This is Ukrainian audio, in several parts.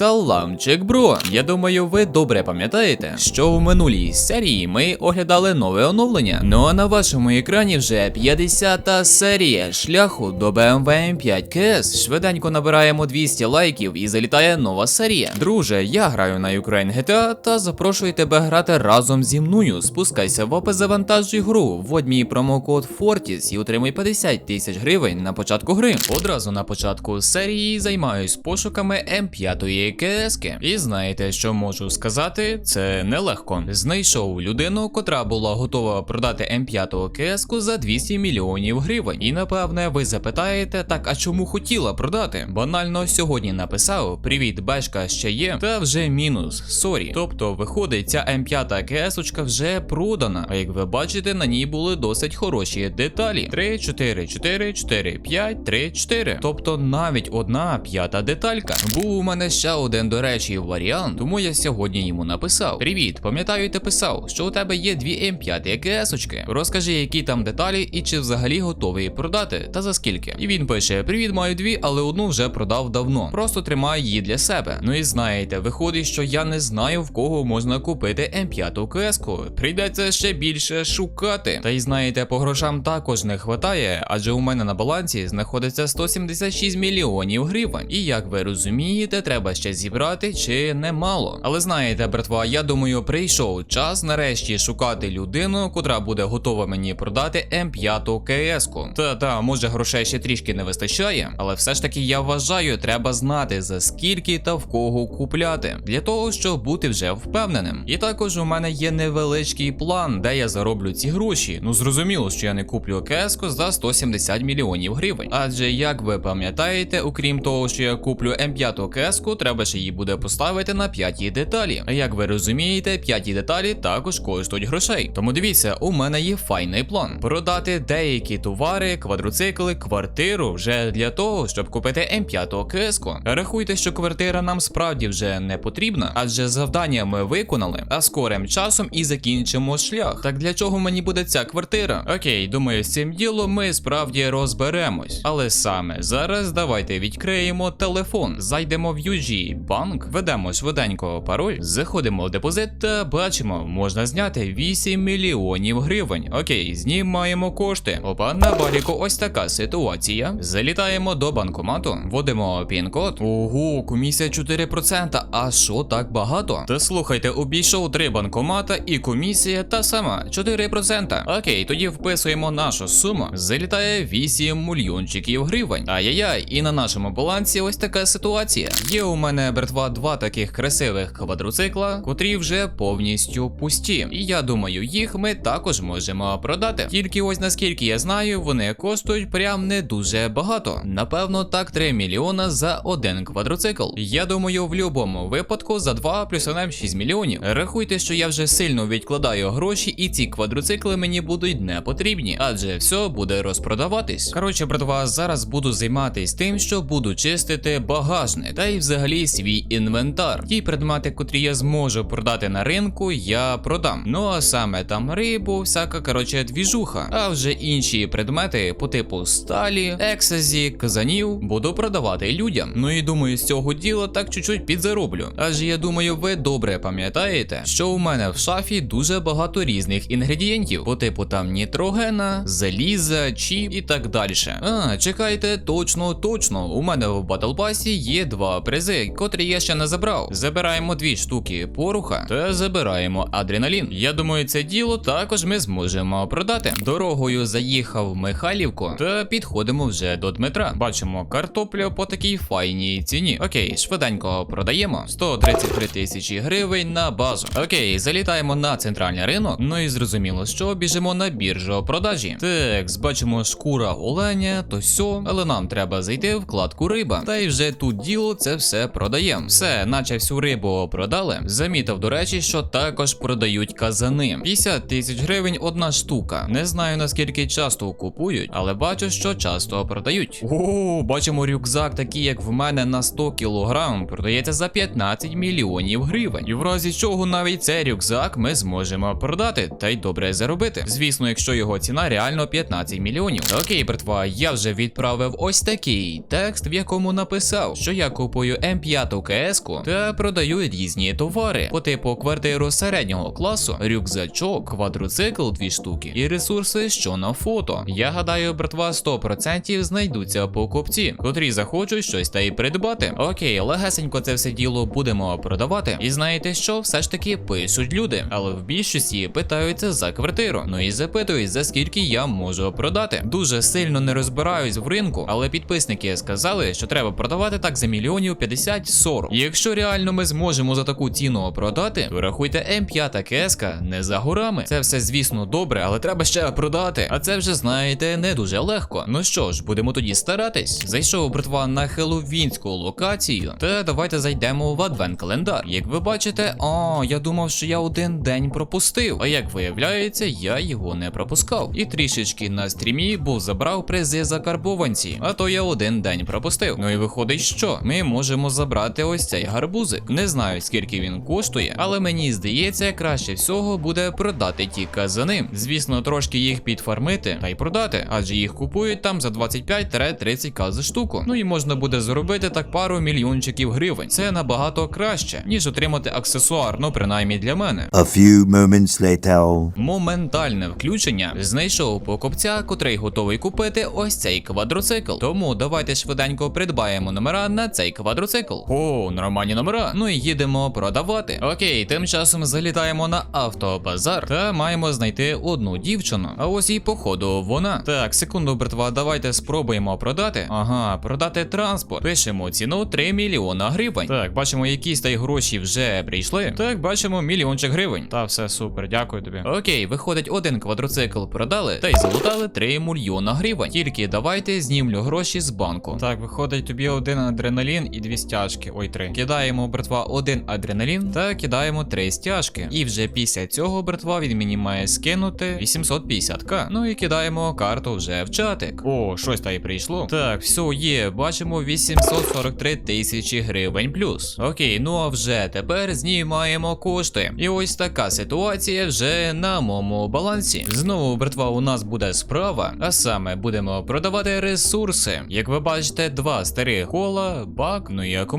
Саламчик, бро! Я думаю, ви добре пам'ятаєте, що в минулій серії ми оглядали нове оновлення. Ну а на вашому екрані вже 50-та серія шляху до BMW M5 KS. Швиденько набираємо 200 лайків і залітає нова серія. Друже, я граю на Ukraine GTA та запрошую тебе грати разом зі мною. Спускайся в опис завантажуй гру, вводь мій промокод Fortis і отримай 50 тисяч гривень на початку гри. Одразу на початку серії займаюсь пошуками М5 КСки. І знаєте, що можу сказати? Це нелегко. Знайшов людину, котра була готова продати М5 КСку за 200 мільйонів гривень. І напевне ви запитаєте, так а чому хотіла продати? Банально сьогодні написав: Привіт, бешка ще є, та вже мінус. Сорі. Тобто, виходить, ця М5 КСочка вже продана. А як ви бачите, на ній були досить хороші деталі: 3, 4, 4, 4, 5, 3, 4. Тобто навіть одна п'ята деталька. Був у мене ще один, до речі, варіант, тому я сьогодні йому написав: Привіт, пам'ятаю, ти писав, що у тебе є дві М5 КСочки. Розкажи, які там деталі і чи взагалі готовий продати, та за скільки. І він пише: Привіт, маю дві, але одну вже продав давно. Просто тримаю її для себе. Ну і знаєте, виходить, що я не знаю в кого можна купити М5 КСку. Прийдеться ще більше шукати. Та й знаєте, по грошам також не хватає, адже у мене на балансі знаходиться 176 мільйонів гривень. І як ви розумієте, треба ще зібрати чи немало. Але знаєте, братва, я думаю, прийшов час нарешті шукати людину, котра буде готова мені продати М5 КСку. Та та, може грошей ще трішки не вистачає, але все ж таки я вважаю, треба знати за скільки та в кого купляти, для того, щоб бути вже впевненим. І також у мене є невеличкий план, де я зароблю ці гроші. Ну зрозуміло, що я не куплю КСку за 170 мільйонів гривень. Адже як ви пам'ятаєте, окрім того, що я куплю М5 КСку, треба ще її буде поставити на п'ятій деталі. Як ви розумієте, п'яті деталі також коштують грошей. Тому дивіться, у мене є файний план: продати деякі товари, квадроцикли, квартиру вже для того, щоб купити М5 КСку. Рахуйте, що квартира нам справді вже не потрібна, адже завдання ми виконали, а скорим часом і закінчимо шлях. Так для чого мені буде ця квартира? Окей, думаю, з цим ділом ми справді розберемось. Але саме зараз давайте відкриємо телефон, зайдемо в UG банк, ведемо швиденько пароль, заходимо в депозит та бачимо, можна зняти 8 мільйонів гривень. Окей, знімаємо кошти. Опа, на баліку ось така ситуація. Залітаємо до банкомату, вводимо пін-код. Ого, комісія 4%. А що так багато? Та слухайте, обійшов три банкомата і комісія та сама 4%. Окей, тоді вписуємо нашу суму. Залітає 8 мільйончиків гривень. Ай-яй-яй, і на нашому балансі ось така ситуація. Є у мене братва два таких красивих квадроцикла, котрі вже повністю пусті. І я думаю, їх ми також можемо продати. Тільки ось наскільки я знаю, вони коштують прям не дуже багато. Напевно, так 3 мільйона за один квадроцикл. Я думаю, в будь-якому випадку за 2 плюс 1 6 мільйонів. Рахуйте, що я вже сильно відкладаю гроші, і ці квадроцикли мені будуть не потрібні, адже все буде розпродаватись. Коротше, братва, зараз буду займатись тим, що буду чистити багажник та й взагалі свій інвентар. Ті предмети, котрі я зможу продати на ринку, я продам. Ну а саме там рибу, всяка коротше двіжуха. А вже інші предмети по типу сталі, ексазі, казанів буду продавати людям. Ну і думаю, з цього діла так чуть-чуть підзароблю. Адже я думаю, ви добре пам'ятаєте, що у мене в шафі дуже багато різних інгредієнтів, по типу там нітрогена, заліза, чіп і так далі. А, чекайте, точно, точно. У мене в Pass є два призи, котрі я ще не забрав. Забираємо дві штуки поруха та забираємо адреналін. Я думаю, це діло також ми зможемо продати. Дорогою заїхав в Михайлівку та підходимо вже до Дмитра. Бачимо картоплю по такій файній ціні. Окей, швиденько продаємо 133 тисячі гривень на базу. Окей, залітаємо на центральний ринок. Ну і зрозуміло, що біжимо на біржу продажі. Так, бачимо шкура оленя, то сьо, але нам треба зайти в вкладку риба. Та й вже тут діло це все продаємо. Все, наче всю рибу продали. Замітив, до речі, що також продають казани. 50 тисяч гривень одна штука. Не знаю наскільки часто купують, але бачу, що часто продають. О, бачимо рюкзак, такий як в мене на 100 кілограм, продається за 15 мільйонів гривень. І в разі чого навіть цей рюкзак ми зможемо продати та й добре заробити. Звісно, якщо його ціна реально 15 мільйонів. Окей, братва, я вже відправив ось такий текст, в якому написав, що я купую М5 п'яту КС-ку та продаю різні товари по типу квартиру середнього класу, рюкзачок, квадроцикл, дві штуки і ресурси, що на фото. Я гадаю, братва 100% знайдуться покупці, котрі захочуть щось та й придбати. Окей, легесенько це все діло будемо продавати. І знаєте що? Все ж таки пишуть люди, але в більшості питаються за квартиру. Ну і запитують, за скільки я можу продати. Дуже сильно не розбираюсь в ринку, але підписники сказали, що треба продавати так за мільйонів 50 35-40. Якщо реально ми зможемо за таку ціну продати, то рахуйте М5 КСК не за горами. Це все, звісно, добре, але треба ще продати. А це вже знаєте не дуже легко. Ну що ж, будемо тоді старатись. Зайшов братва на хеловінську локацію. Та давайте зайдемо в адвент календар. Як ви бачите, а я думав, що я один день пропустив. А як виявляється, я його не пропускав. І трішечки на стрімі, був забрав призи закарбованці. А то я один день пропустив. Ну і виходить, що ми можемо забрати ось цей гарбузик. Не знаю скільки він коштує, але мені здається, краще всього буде продати ті казани. Звісно, трошки їх підфармити та й продати, адже їх купують там за 25-30 к за штуку. Ну і можна буде заробити так пару мільйончиків гривень. Це набагато краще, ніж отримати аксесуар, ну принаймні для мене. A few moments later. Моментальне включення знайшов покупця, котрий готовий купити ось цей квадроцикл. Тому давайте швиденько придбаємо номера на цей квадроцикл. О, нормальні номера. Ну і їдемо продавати. Окей, тим часом залітаємо на автобазар та маємо знайти одну дівчину. А ось і походу вона. Так, секунду, братва, давайте спробуємо продати. Ага, продати транспорт. Пишемо ціну 3 мільйона гривень. Так, бачимо, якісь та й гроші вже прийшли. Так, бачимо мільйончик гривень. Та все супер, дякую тобі. Окей, виходить, один квадроцикл продали та й залутали 3 мільйона гривень. Тільки давайте знімлю гроші з банку. Так, виходить тобі один адреналін і дві стяжки. Ой, три. Кидаємо, братва, один адреналін та кидаємо три стяжки. І вже після цього, братва, він мені має скинути 850к. Ну і кидаємо карту вже в чатик. О, щось та й прийшло. Так, все є, бачимо 843 тисячі гривень плюс. Окей, ну а вже тепер знімаємо кошти. І ось така ситуація вже на моєму балансі. Знову, братва, у нас буде справа, а саме будемо продавати ресурси. Як ви бачите, два старих кола, бак, ну і акумулятор.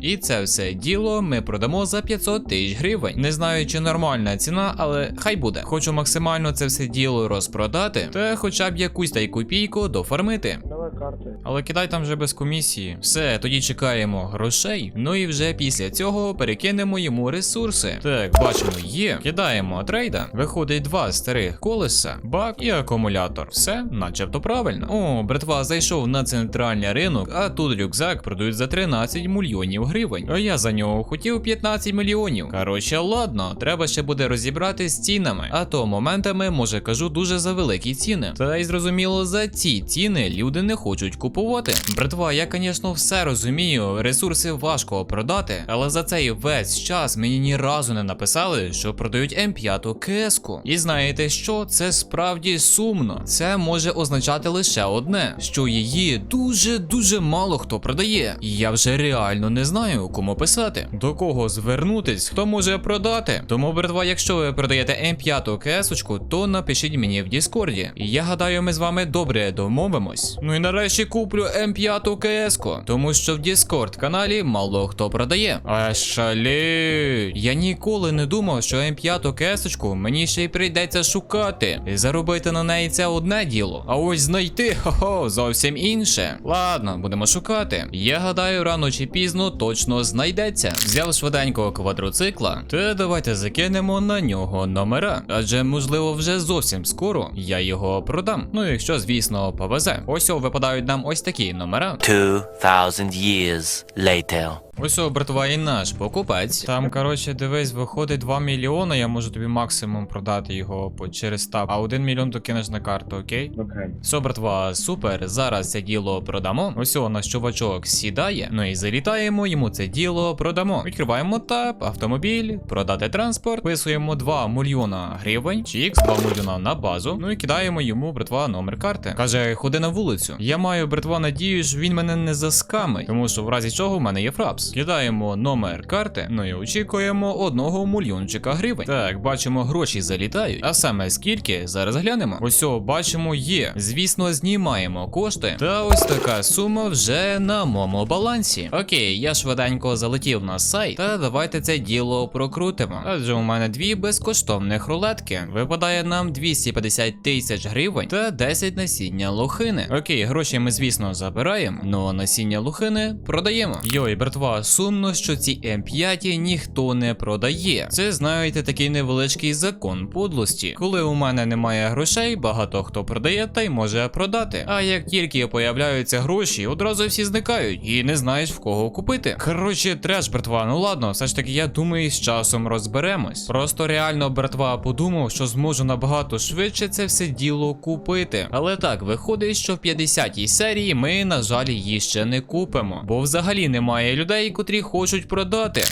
І це все діло ми продамо за 500 тисяч гривень. Не знаю, чи нормальна ціна, але хай буде. Хочу максимально це все діло розпродати, та хоча б якусь та й копійку дофармити. Карти. Але кидай там вже без комісії. Все, тоді чекаємо грошей. Ну і вже після цього перекинемо йому ресурси. Так, бачимо, є. Кидаємо трейда. Виходить два старих колеса, бак і акумулятор. Все, начебто правильно. О, братва зайшов на центральний ринок, а тут рюкзак продають за 13 мільйонів гривень. А я за нього хотів 15 мільйонів. Коротше, ладно, треба ще буде розібрати з цінами. А то моментами, може, кажу, дуже за великі ціни. Та й зрозуміло, за ці ціни люди не хочуть купувати. Братва, я, звісно, все розумію, ресурси важко продати, але за цей весь час мені ні разу не написали, що продають М5 кеску. І знаєте що? Це справді сумно. Це може означати лише одне: що її дуже дуже мало хто продає. І я вже реально не знаю, кому писати, до кого звернутись, хто може продати. Тому, братва, якщо ви продаєте М5 кесочку, то напишіть мені в Діскорді. І я гадаю, ми з вами добре домовимось. Ну і нарешті куплю М5 КС-ку, тому що в Discord каналі мало хто продає. А шалі. Я ніколи не думав, що М5 кесочку мені ще й прийдеться шукати. І заробити на неї це одне діло. А ось знайти хо-хо, зовсім інше. Ладно, будемо шукати. Я гадаю, рано чи пізно точно знайдеться. Взяв швиденько квадроцикла, та давайте закинемо на нього номера. Адже, можливо, вже зовсім скоро я його продам. Ну, якщо, звісно, повезе. Ось о, випадають нам ось такі номера. 2,000 years later. Ось о, братва, і наш покупець. Там, коротше, дивись, виходить 2 мільйони, я можу тобі максимум продати його по через тап. А 1 мільйон то кинеш на карту, окей? Окей. Все, братва, супер. Зараз це діло продамо. Ось о, наш чувачок сідає. Ну і залітаємо, йому це діло продамо. Відкриваємо тап, автомобіль, продати транспорт, писуємо 2 мільйона гривень, чікс, 2 мільйона на базу. Ну і кидаємо йому, братва, номер карти. Каже, ходи на вулицю. Я маю, братва, надію, що він мене не заскамить, тому що в разі чого в мене є фрапс. Нас. Кидаємо номер карти, ну і очікуємо одного мільйончика гривень. Так, бачимо, гроші залітають. А саме скільки? Зараз глянемо. Ось бачимо, є. Звісно, знімаємо кошти. Та ось така сума вже на моєму балансі. Окей, я швиденько залетів на сайт, та давайте це діло прокрутимо. Адже у мене дві безкоштовних рулетки. Випадає нам 250 тисяч гривень та 10 насіння лохини. Окей, гроші ми, звісно, забираємо, но насіння лохини продаємо. Йой, братва, сумно, що ці М5 ніхто не продає. Це знаєте такий невеличкий закон подлості. Коли у мене немає грошей, багато хто продає та й може продати. А як тільки появляються гроші, одразу всі зникають і не знаєш в кого купити. Коротше, треш, братва, ну ладно, все ж таки я думаю, з часом розберемось. Просто реально, братва, подумав, що зможу набагато швидше це все діло купити. Але так, виходить, що в 50-й серії ми, на жаль, її ще не купимо, бо взагалі немає котрі хочуть продати.